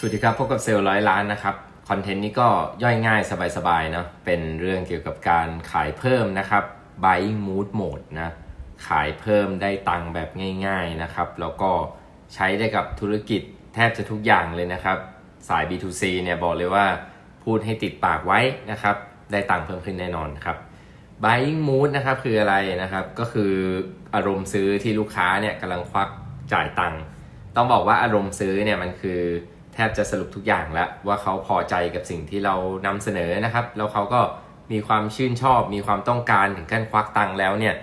สวัสดีครับพบกับเซลล์ร้อยล้านนะครับคอนเทนต์นี้ก็ย่อยง่ายสบายๆเนาะเป็นเรื่องเกี่ยวกับการขายเพิ่มนะครับ buying mood mode นะขายเพิ่มได้ตังค์แบบง่าย ๆนะครับ แล้วก็ใช้ได้กับธุรกิจแทบจะทุกอย่างเลยนะครับ สาย B2C เนี่ยบอกเลยว่าพูดให้ติดปากไว้นะครับ ได้ตังค์เพิ่มขึ้นแน่นอนครับ buying mood นะครับคืออะไรนะครับ ก็คืออารมณ์ซื้อที่ลูกค้าเนี่ยกำลังควักจ่ายตังค์ต้องบอกว่าอารมณ์ซื้อเนี่ยมันคือ ทบจะสรุปทุกอย่างแล้วว่าเขาพอใจกับสิ่งที่เรานำเสนอนะครับ แล้วเขาก็มีความชื่นชอบ มีความต้องการถึงขั้นควักตังแล้วเนี่ย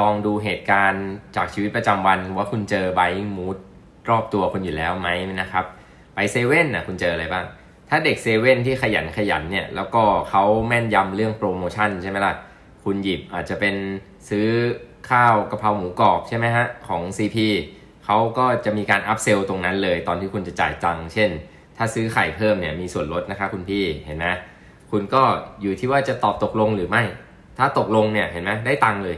ลองดูเหตุการณ์จากชีวิตประจำวัน ว่าคุณเจอ buying mood รอบตัวคุณอยู่แล้วไหมนะครับ ไปเซเว่นนะคุณเจออะไรบ้าง ถ้าเด็กเซเว่นที่ขยันขยันเนี่ย แล้วก็เขาแม่นยำเรื่องโปรโมชั่นใช่ไหมล่ะ คุณหยิบอาจจะเป็นซื้อข้าวกะเพราหมูกรอบใช่ไหมฮะของ CP เขาก็จะมีการอัพเซลตรงนั้นเลย ตอนที่คุณจะจ่ายตัง เช่น ถ้าซื้อไข่เพิ่มเนี่ยมีส่วนลดนะคะคุณพี่เห็นไหมคุณก็อยู่ที่ว่าจะตอบตกลงหรือไม่ ถ้าตกลงเนี่ยเห็นไหมได้ตังค์เลย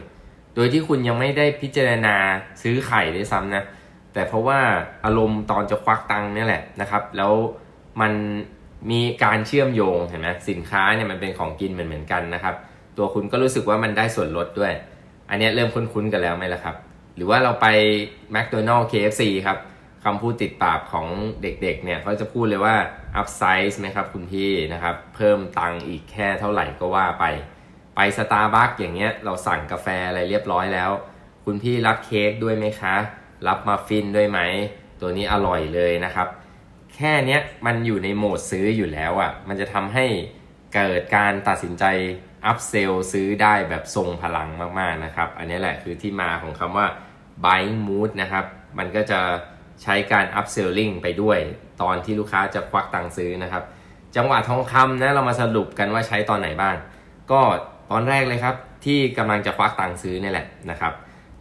โดยที่คุณยังไม่ได้พิจารณาซื้อไข่ด้วยซ้ำนะแต่เพราะว่าอารมณ์ตอนจะควักตังค์เนี่ยแหละนะครับ แล้วมันมีการเชื่อมโยงเห็นไหมสินค้าเนี่ยมันเป็นของกินเหมือนเหมือนกันนะครับ ตัวคุณก็รู้สึกว่ามันได้ส่วนลดด้วย อันนี้เริ่มคุ้นๆกันแล้วไหมล่ะครับ หรือว่าเราไป McDonald's KFC ครับคำพูดติดปากของเด็กๆเนี่ยเขาจะพูดเลยว่า up size ไหมครับคุณพี่นะครับ เพิ่มตังค์อีกแค่เท่าไหร่ก็ว่าไป ไปสตาร์บัคอย่างเงี้ยเราสั่งกาแฟอะไรเรียบร้อยแล้ว คุณพี่รับเค้กด้วยไหมคะ รับมัฟฟินด้วยไหม ตัวนี้อร่อยเลยนะครับ แค่เนี้ยมันอยู่ในโหมดซื้ออยู่แล้วอะ่ะ มันจะทำให้เกิดการตัดสินใจอัพเซลซื้อได้แบบทรงพลังมากๆนะครับ อันนี้แหละคือที่มาของคำว่า buying mood นะครับ มันก็จะใช้การ upselling ไปด้วย ตอนที่ลูกค้าจะควักตังค์ซื้อนะครับ จังหวะทองคำนะเรามาสรุปกันว่าใช้ตอนไหนบ้าง ก็ตอนแรกเลยครับที่กำลังจะควักตังค์ซื้อนี่แหละนะครับ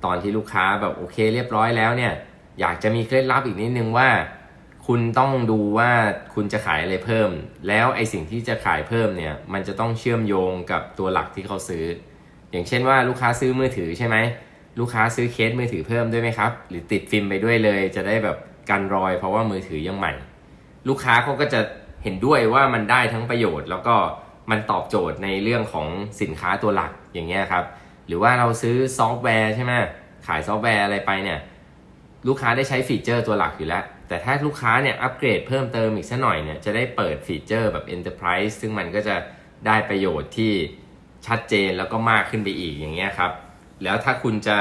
ตอนที่ลูกค้าแบบโอเคเรียบร้อยแล้วเนี่ยอยากจะมีเคล็ดลับอีกนิดนึงว่า คุณต้องดูว่าคุณจะขายอะไรเพิ่ม แล้วไอสิ่งที่จะขายเพิ่มเนี่ยมันจะต้องเชื่อมโยงกับตัวหลักที่เขาซื้อ อย่างเช่นว่าลูกค้าซื้อมือถือใช่ไหม ลูกค้าซื้อเคสมือถือเพิ่มด้วยไหมครับ หรือติดฟิล์มไปด้วยเลย จะได้แบบกันรอย เพราะว่ามือถือยังใหม่ ลูกค้าเขาก็จะเห็นด้วยว่ามันได้ทั้งประโยชน์ แล้วก็มันตอบโจทย์ในเรื่องของสินค้าตัวหลักอย่างเงี้ยครับ หรือว่าเราซื้อซอฟต์แวร์ใช่ไหมขายซอฟต์แวร์อะไรไปเนี่ยลูกค้าได้ใช้ฟีเจอร์ตัวหลักอยู่แล้ว แต่ถ้าลูกค้าเนี่ยอัปเกรดเพิ่มเติมอีกสักหน่อยเนี่ยจะได้เปิดฟีเจอร์แบบ Enterprise ซึ่งมันก็จะได้ประโยชน์ที่ชัดเจนแล้วก็มากขึ้นไปอีกอย่างเงี้ยครับ แล้วถ้าคุณจะ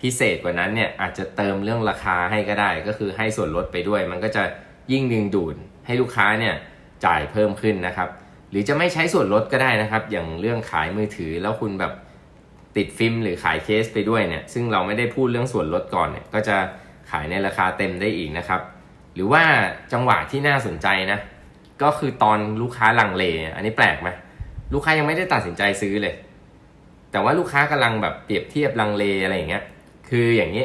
พิเศษกว่านั้นเนี่ยอาจจะเติมเรื่องราคาให้ก็ได้ ก็คือให้ส่วนลดไปด้วย มันก็จะยิ่งดึงดูดให้ลูกค้าเนี่ยจ่ายเพิ่มขึ้นนะครับ หรือจะไม่ใช้ส่วนลดก็ได้นะครับ อย่างเรื่องขายมือถือแล้วคุณแบบติดฟิล์มหรือขายเคสไปด้วยเนี่ยซึ่งเราไม่ได้พูดเรื่องส่วนลดก่อนเนี่ยก็จะขายในราคาเต็มได้อีกนะครับ หรือว่าจังหวะที่น่าสนใจนะก็คือตอนลูกค้าลังเล อันนี้แปลกไหมลูกค้ายังไม่ได้ตัดสินใจซื้อเลย แต่ว่าลูกค้ากำลังแบบเปรียบเทียบลังเลอะไรอย่างเงี้ย คืออย่างนี้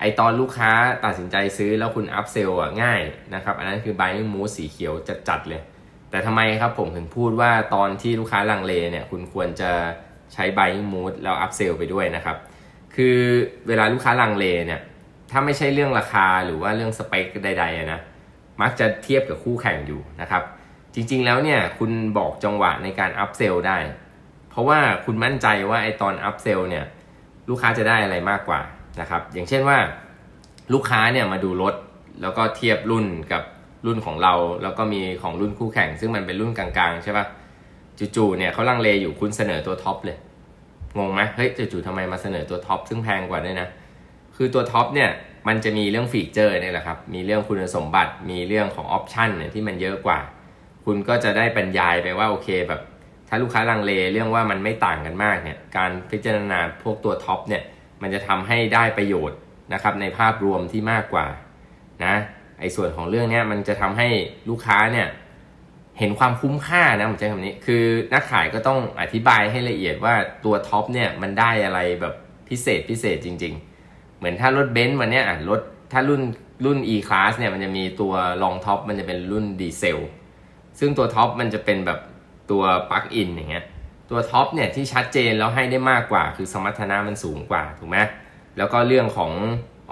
ไอตอนลูกค้าตัดสินใจซื้อแล้วคุณอัพเซลอะง่ายนะครับ อันนั้นคือ buying mood สีเขียวจัดๆเลย แต่ทำไมครับผมถึงพูดว่าตอนที่ลูกค้าลังเลเนี่ยคุณควรจะใช้ buying mood แล้วอัพเซลไปด้วยนะครับ คือเวลาลูกค้าลังเลเนี่ยถ้าไม่ใช่เรื่องราคาหรือว่าเรื่องสเปคใดๆนะมักจะเทียบกับคู่แข่งอยู่นะครับ จริงๆแล้วเนี่ยคุณบอกจังหวะในการอัพเซลได้ ราะว่าคุณมั่นใจว่าไอตอนอัพเซลเนี่ยลูกค้าจะได้อะไรมากกว่านะครับ อย่างเช่นว่าลูกค้าเนี่ยมาดูรถแล้วก็เทียบรุ่นกับรุ่นของเรา แล้วก็มีของรุ่นคู่แข่ง ซึ่งมันเป็นรุ่นกลางๆใช่ปะจู่ๆเนี่ยเขาลังเลอยู่คุณเสนอตัวท็อปเลยงงไหมเฮ้ยจู่ๆทำไมมาเสนอตัวท็อปซึ่งแพงกว่าด้วยนะคือตัวท็อปเนี่ยมันจะมีเรื่องฟีเจอร์เนี่ยแหละครับมีเรื่องคุณสมบัติมีเรื่องของออปชันเนี่ยที่มันเยอะกว่า คุณก็จะได้บรรยายไปว่าโอเคแบบ ถ้าลูกค้าลังเลเรื่องว่ามันไม่ต่างกันมากเนี่ยการพิจารณาพวกตัวท็อปเนี่ยมันจะทำให้ได้ประโยชน์นะครับในภาพรวมที่มากกว่านะไอ้ส่วนของเรื่องเนี้ยมันจะทำให้ลูกค้าเนี่ยเห็นความคุ้มค่านะผมใช้คำนี้คือนักขายก็ต้องอธิบายให้ละเอียดว่าตัวท็อปเนี่ยมันได้อะไรแบบพิเศษพิเศษจริง ๆ เหมือนถ้ารถเบนซ์วันเนี้ยอะรถถ้ารุ่นรุ่น e-class เนี่ยมันจะมีตัวรองท็อปมันจะเป็นรุ่นดีเซลซึ่งตัวท็อปมันจะเป็นแบบ ตัวปลั๊กอินอย่างเงี้ยตัวท็อปเนี่ยที่ชัดเจนแล้วให้ได้มากกว่า คือสมรรถนะมันสูงกว่าถูกไหมแล้วก็เรื่องของ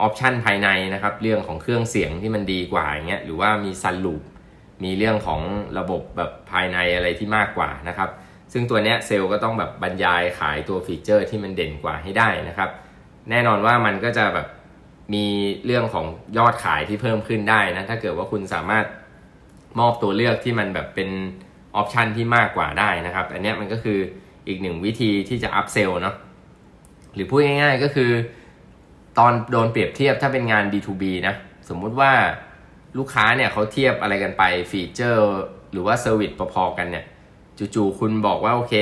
ออปชันภายในนะครับ เรื่องของเครื่องเสียงที่มันดีกว่าอย่างเงี้ยหรือว่ามีซันลูปมีเรื่องของระบบแบบภายในอะไรที่มากกว่านะครับ ซึ่งตัวเนี้ยเซลล์ก็ต้องแบบบรรยายขายตัวฟีเจอร์ที่มันเด่นกว่าให้ได้นะครับ แน่นอนว่ามันก็จะแบบมีเรื่องของยอดขายที่เพิ่มขึ้นได้นะถ้าเกิดว่าคุณสามารถมอบตัวเลือกที่มันแบบเป็น ออปชันที่มากกว่าได้นะครับ อันนี้มันก็คืออีกหนึ่งวิธีที่จะอัพเซลเนาะหรือพูดง่ายๆก็คือ ตอนโดนเปรียบเทียบถ้าเป็นงาน B2B นะ สมมุติว่าลูกค้าเนี่ยเขาเทียบอะไรกันไปฟีเจอร์ หรือว่าเซอร์วิสพอๆกันเนี่ยจู่ๆคุณบอกว่าโอเค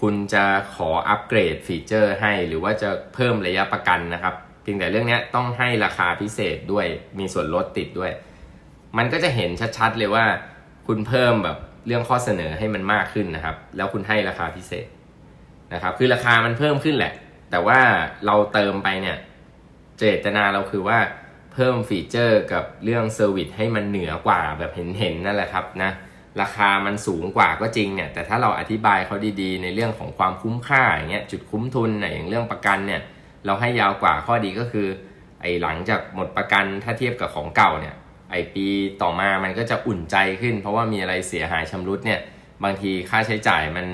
คุณจะขออัปเกรดฟีเจอร์ให้ หรือว่าจะเพิ่มระยะประกันนะครับ เพียงแต่เรื่องนี้ต้องให้ราคาพิเศษด้วยมีส่วนลดติดด้วย มันก็จะเห็นชัดๆเลยว่าคุณเพิ่มแบบ เรื่องข้อเสนอให้มันมากขึ้นนะครับ แล้วคุณให้ราคาพิเศษนะครับ คือราคามันเพิ่มขึ้นแหละ แต่ว่าเราเติมไปเนี่ย เจตนาเราคือว่าเพิ่มฟีเจอร์กับเรื่องเซอร์วิสให้มันเหนือกว่าแบบเห็นๆนั่นแหละครับนะราคามันสูงกว่าก็จริงเนี่ย แต่ถ้าเราอธิบายเขาดีๆ ในเรื่องของความคุ้มค่าอย่างเงี้ยจุดคุ้มทุนเนี่ยอย่างเรื่องประกันเนี่ย เราให้ยาวกว่าข้อดีก็คือ ไอ้หลังจากหมดประกันถ้าเทียบกับของเก่าเนี่ย ไอปีต่อมามันก็จะอุ่นใจขึ้น เพราะว่ามีอะไรเสียหายชำรุดเนี่ยบางทีค่าใช้จ่ายมัน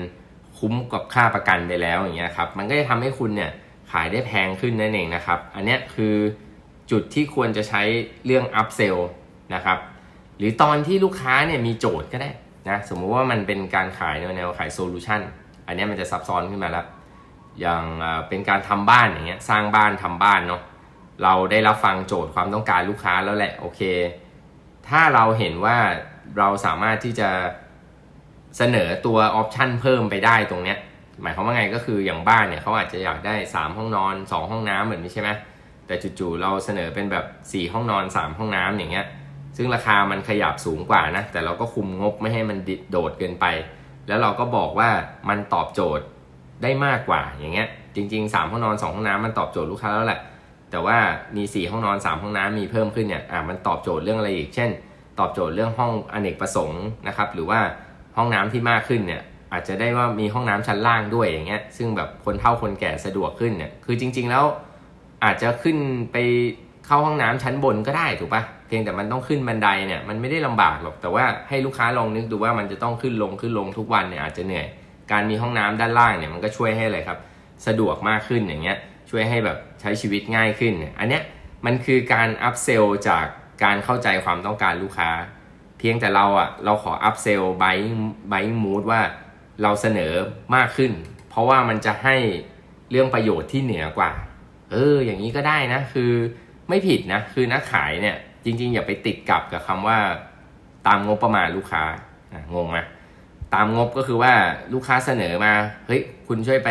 คุ้มกับค่าประกันไปแล้วอย่างเงี้ยครับมันก็จะทำให้คุณเนี่ยขายได้แพงขึ้นนั่นเองนะครับ อันนี้คือจุดที่ควรจะใช้เรื่อง up sell นะครับหรือตอนที่ลูกค้าเนี่ยมีโจทย์ก็ได้นะสมมุติว่ามันเป็นการขายแนวแนวขายโซลูชันอันนี้มันจะซับซ้อนขึ้นมาแล้ว อย่างเป็นการทำบ้านอย่างเงี้ยสร้างบ้านทำบ้านเนาะเราได้รับฟังโจทย์ความต้องการลูกค้าแล้วแหละโอเค ถ้าเราเห็นว่าเราสามารถที่จะเสนอตัวออปชันเพิ่มไปได้ตรงเนี้ยหมายความว่าไงก็คืออย่างบ้านเนี่ยเขาอาจจะอยากได้ 3 ห้องนอน 2 ห้องน้ำแบบนี้ใช่ไหมแต่จู่ๆเราเสนอเป็นแบบ 4 ห้องนอน 3 ห้องน้ำอย่างเงี้ย ซึ่งราคามันขยับสูงกว่านะ แต่เราก็คุมงบไม่ให้มันโดดเกินไป แล้วเราก็บอกว่ามันตอบโจทย์ได้มากกว่าอย่างเงี้ย จริง ๆ 3 ห้องนอน 2 ห้องน้ำมันตอบโจทย์ลูกค้าแล้วแหละ แต่ว่ามี 4 ห้องนอน 3 ห้องน้ำมีเพิ่มขึ้นเนี่ยอะมันตอบโจทย์เรื่องอะไรอีก เช่น ตอบโจทย์เรื่องห้องอเนกประสงค์นะครับหรือว่าห้องน้ำที่มากขึ้นเนี่ยอาจจะได้ว่ามีห้องน้ำชั้นล่างด้วยอย่างเงี้ยซึ่งแบบคนเฒ่าคนแก่สะดวกขึ้นเนี่ยคือจริง ๆ แล้วอาจจะขึ้นไปเข้าห้องน้ำชั้นบนก็ได้ถูกปะเพียงแต่มันต้องขึ้นบันไดเนี่ยมันไม่ได้ลำบากหรอกแต่ว่าให้ลูกค้าลองนึกดูว่ามันจะต้องขึ้นลงขึ้นลงทุกวันเนี่ยอาจจะเหนื่อย การมีห้องน้ำด้านล่างเนี่ยมันก็ช่วยให้อะไรครับ สะดวกมากขึ้นอย่างเงี้ย ช่วยให้แบบใช้ชีวิตง่ายขึ้น อันเนี้ยมันคือการอัพเซลจากการเข้าใจความต้องการลูกค้า เพียงแต่เราอะเราขออัพเซล buying buying mood ว่าเราเสนอมากขึ้น เพราะว่ามันจะให้เรื่องประโยชน์ที่เหนือกว่า เออ อย่างนี้ก็ได้นะ คือไม่ผิดนะ คือนักขายเนี่ยจริง ๆ อย่าไปติดกับกับคำว่า ตามงบประมาณลูกค้าอะงงไหมตามงบก็คือว่าลูกค้าเสนอมา เฮ้ย คุณช่วยไป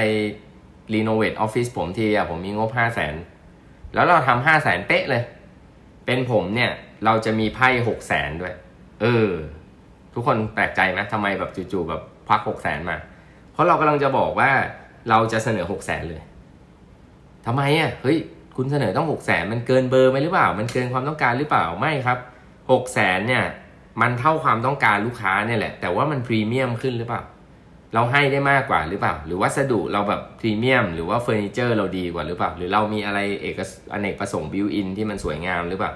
รีโนเวทออฟฟิศผมทีอะผมมีงบห้าแสนแล้วเราทำห้าแสนเป๊ะเลย เป็นผมเนี่ย เราจะมีไพ่หกแสนด้วย เออ ทุกคนแปลกใจไหมทำไมแบบจู่ๆแบบควักหกแสนมา เพราะเรากำลังจะบอกว่าเราจะเสนอหกแสนเลยทำไมอะเฮ้ย คุณเสนอต้องหกแสนมันเกินเบอร์ไปหรือเปล่า มันเกินความต้องการหรือเปล่าไม่ครับหกแสนเนี่ย มันเท่าความต้องการลูกค้าเนี่ยแหละ แต่ว่ามันพรีเมียมขึ้นหรือเปล่า เราให้ได้มากกว่าหรือเปล่า หรือวัสดุเราแบบพรีเมียม หรือว่าเฟอร์นิเจอร์เราดีกว่าหรือเปล่า หรือเรามีอะไรเอกอเนกประสงค์บิวอินที่มันสวยงามหรือเปล่า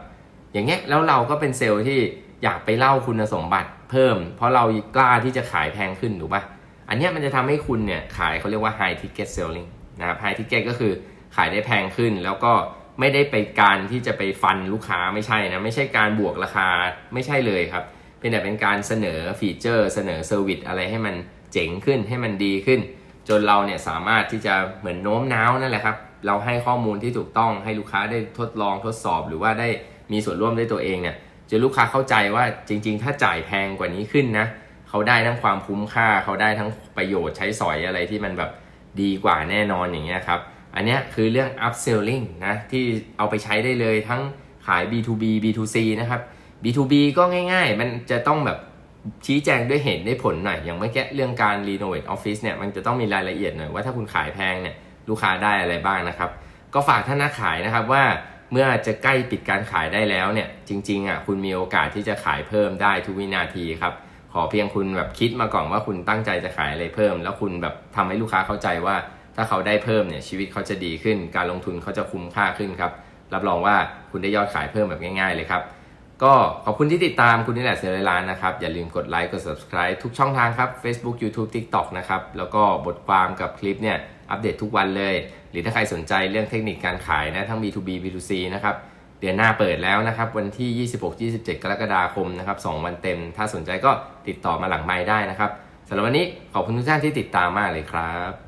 อย่างเงี้ยแล้วเราก็เป็นเซลล์ที่อยากไปเล่าคุณสมบัติเพิ่ม เพราะเรากล้าที่จะขายแพงขึ้นถูกปะอันเนี้ยมันจะทำให้คุณเนี่ยขายเขาเรียกว่า high ticket selling นะครับ high ticket ก็คือขายได้แพงขึ้น แล้วก็ไม่ได้ไปการที่จะไปฟันลูกค้าไม่ใช่นะไม่ใช่การบวกราคาไม่ใช่เลยครับเป็นแต่เป็นการเสนอฟีเจอร์ เสนอเซอร์วิสอะไรให้มัน เจ๋งขึ้นให้มันดีขึ้น จนเราเนี่ยสามารถที่จะเหมือนโน้มน้าวนั่นแหละครับ เราให้ข้อมูลที่ถูกต้องให้ลูกค้าได้ทดลองทดสอบ หรือว่าได้มีส่วนร่วมด้วยตัวเองเนี่ยจนลูกค้าเข้าใจว่าจริง ๆ ถ้าจ่ายแพงกว่านี้ขึ้นนะเขาได้ทั้งความคุ้มค่าเขาได้ทั้งประโยชน์ใช้สอยอะไรที่มันแบบดีกว่าแน่นอนอย่างเงี้ยครับอันเนี้ยคือเรื่อง upselling นะที่เอาไปใช้ได้เลยทั้งขาย B2B B2C นะครับ B2B ก็ง่ายๆ มันจะต้องแบบ ชี้แจงด้วยเหตุได้ผลหน่อย อย่างเมื่อกี้เรื่องการ renovate office เนี่ยมันจะต้องมีรายละเอียดหน่อยว่าถ้าคุณขายแพงเนี่ยลูกค้าได้อะไรบ้างนะครับ ก็ฝากท่านนักขายนะครับว่าเมื่อจะใกล้ปิดการขายได้แล้วเนี่ยจริงๆอะคุณมีโอกาสที่จะขายเพิ่มได้ทุกวินาทีครับขอเพียงคุณแบบคิดมาก่อนว่าคุณตั้งใจจะขายอะไรเพิ่ม แล้วคุณแบบทำให้ลูกค้าเข้าใจว่า ถ้าเขาได้เพิ่มเนี่ยชีวิตเขาจะดีขึ้น การลงทุนเขาจะคุ้มค่าขึ้นครับรับรองว่าคุณได้ยอดขายเพิ่มแบบง่าย ๆ เลยครับ ก็ขอบคุณที่ติดตามคุณนี่แหละเสียร้อยล้านนะครับ อย่าลืมกดไลค์กด subscribe ทุกช่องทางครับ Facebook YouTube TikTok นะครับ แล้วก็บทความกับคลิปเนี่ยอัปเดตทุกวันเลย หรือถ้าใครสนใจเรื่องเทคนิคการขายนะทั้ง B2B B2C นะครับเดือนหน้าเปิดแล้วนะครับ วันที่ 26-27 กรกฎาคมนะครับ 2 วันเต็ม ถ้าสนใจก็ติดต่อมาหลังไม้ได้นะครับสำหรับวันนี้ขอบคุณทุกท่านที่ติดตามมากเลยครับ